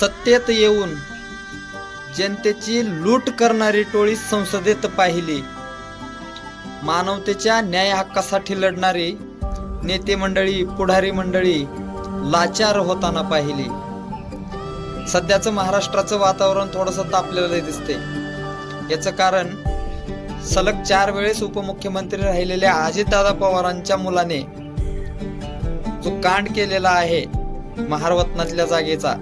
सत्तेत येऊन जनतेची लूट करणारी टोळी संसदेत पाहिली. मानवतेच्या न्याय हक्कासाठी लढणारी नेते मंडळी पुढारी मंडळी लाचार होताना पाहिली. सध्याचं महाराष्ट्राचं वातावरण थोडंसं तापलेलं दिसते याचं कारण सलग चार वेळेस उपमुख्यमंत्री राहिलेल्या अजितदादा पवारांच्या मुलाने जो कांड केलेला आहे महारवतनातल्या जागेचा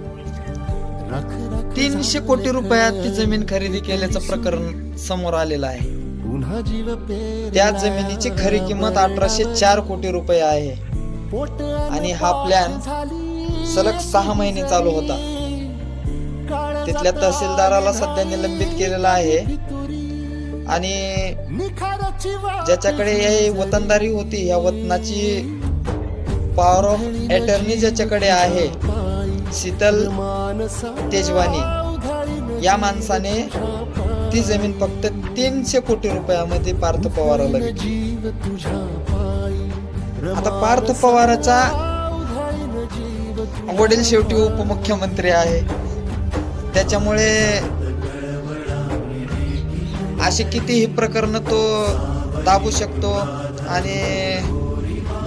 तीनशे कोटी रुपयात ती जमीन खरेदी केल्याचं प्रकरण समोर आलेलं आहे. त्या जमिनीची खरी किंमत अठराशे चार कोटी रुपये आहे. आणि हा प्लॅन सलग सहा महिने चालू होता. तिथल्या तहसीलदाराला सध्या निलंबित केलेला आहे. आणि ज्याच्याकडे वतनदारी होती या वतनाची पॉवर ऑफ अटर्नी ज्याच्याकडे आहे शीतल तेजवानी या माणसाने ती जमीन फक्त तीनशे कोटी रुपयामध्ये पार्थ पवाराला आता पार्थ पवाराचा वडील शेवटी उपमुख्यमंत्री आहे. त्याच्यामुळे अशी कितीही प्रकरण तो दाबू शकतो आणि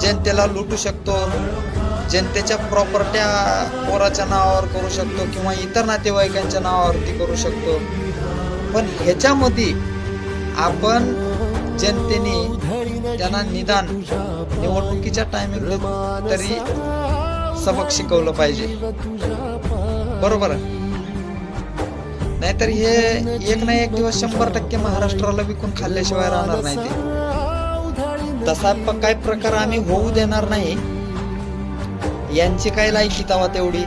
जनतेला लुटू शकतो. जनतेच्या प्रॉपर्ट्या पोराच्या नावावर करू शकतो किंवा इतर नातेवाईकांच्या नावावरती करू शकतो. पण ह्याच्यामध्ये आपण जनतेने त्यांना निदान निवडणुकीच्या टायमिंग तरी सबक शिकवलं पाहिजे. बरोबर? नाहीतर हे एक ना एक दिवस शंभर टक्के महाराष्ट्राला विकून खाल्ल्याशिवाय राहणार नाही ते. तसा काय प्रकार आम्ही होऊ देणार नाही. यांची काय लायकी तवा तेवढी?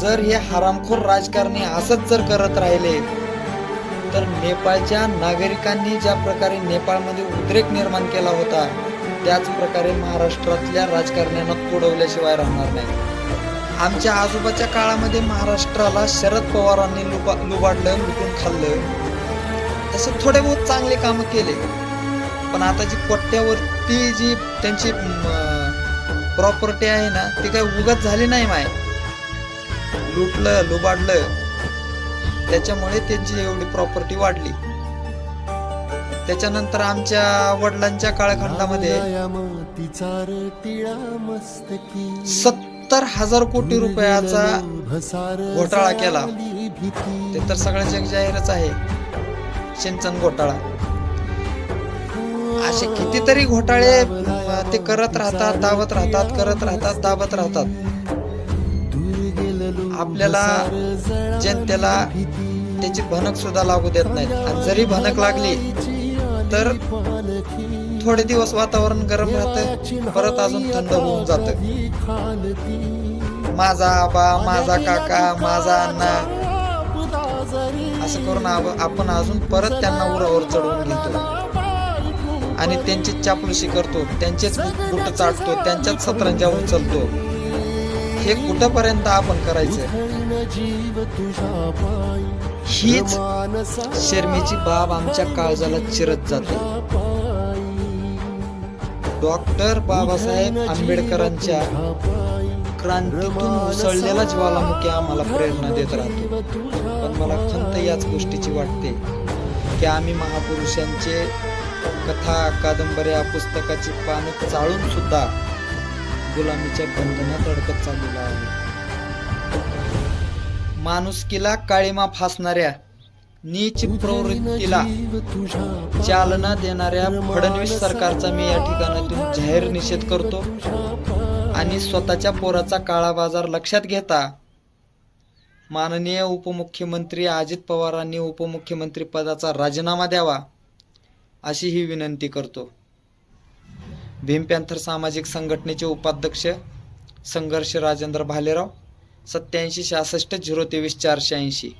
जर हे हरामखोर राजकारणी असंच जर करत राहिले तर नेपाळच्या नागरिकांनी ज्या प्रकारे नेपाळमध्ये उद्रेक निर्माण केला होता त्याच प्रकारे महाराष्ट्रातल्या राजकारण्यांना तोडवल्याशिवाय राहणार नाही. आमच्या आजोबाच्या काळामध्ये महाराष्ट्राला शरद पवारांनी लुबा लुबाडलं लुटून खाल्लं. तसे थोडे बहुत चांगले कामं केले. पण आता जी कोट्यावरती जी त्यांची प्रॉपर्टी आहे ना ती काय उगत झाली नाही माय. लुटलं लुबाडलं. त्याच्यामुळे त्यांची एवढी प्रॉपर्टी वाढली. त्याच्यानंतर आमच्या वडिलांच्या काळखंडामध्ये सत्तर हजार कोटी रुपयाचा घोटाळा केला. ते तर सगळं जाहीरच आहे. सिंचन घोटाळा. असे कितीतरी घोटाळे ते करत राहतात दावत राहतात करत राहतात दाबत राहतात. आपल्याला जनतेला त्याची भनक सुद्धा लागू देत नाहीत. आणि जरी भनक लागली तर थोडे दिवस वातावरण गरम राहतं परत अजून थंड होऊन जात. माझा आबा माझा काका माझा अण्णा असं करून आब- आपण अजून परत त्यांना उरावर चढवून घेतो. आणि त्यांची चापलुशी करतो त्यांचेच बुट चाटतो त्यांच्याच सतरंजा उचलतो हे कुठपर्यंत आपण करायचं? हीच शर्मेची बाब आमच्या काळजाला चिरत जाते. डॉक्टर बाबासाहेब आंबेडकरांच्या क्रांतीतून उसळलेला ज्वालामुखी आम्हाला प्रेरणा देत राहतो. पण मला खंत याच गोष्टीची वाटते की आम्ही महापुरुषांचे कथा कादंबऱ्या पुस्तकाची पानं चाळून सुद्धा गुलामीच्या बंधनात अडकत चाललेला आहे. माणुसकीला काळीमा फासणाऱ्या नीच प्रवृत्तीला चालना देणाऱ्या फडणवीस सरकारचा मी या ठिकाणातून जाहीर निषेध करतो. आणि स्वतःच्या पोराचा काळा बाजार लक्षात घेता माननीय उपमुख्यमंत्री अजित पवारांनी उपमुख्यमंत्री पदाचा राजीनामा द्यावा. अशी ही विनंती करतो. भीम पॅन्थर सामाजिक संघटनेचे उपाध्यक्ष संघर्ष राजेंद्र भालेराव सत्याऐंशी सहासष्ट झिरो तेवीस चारशे ऐंशी.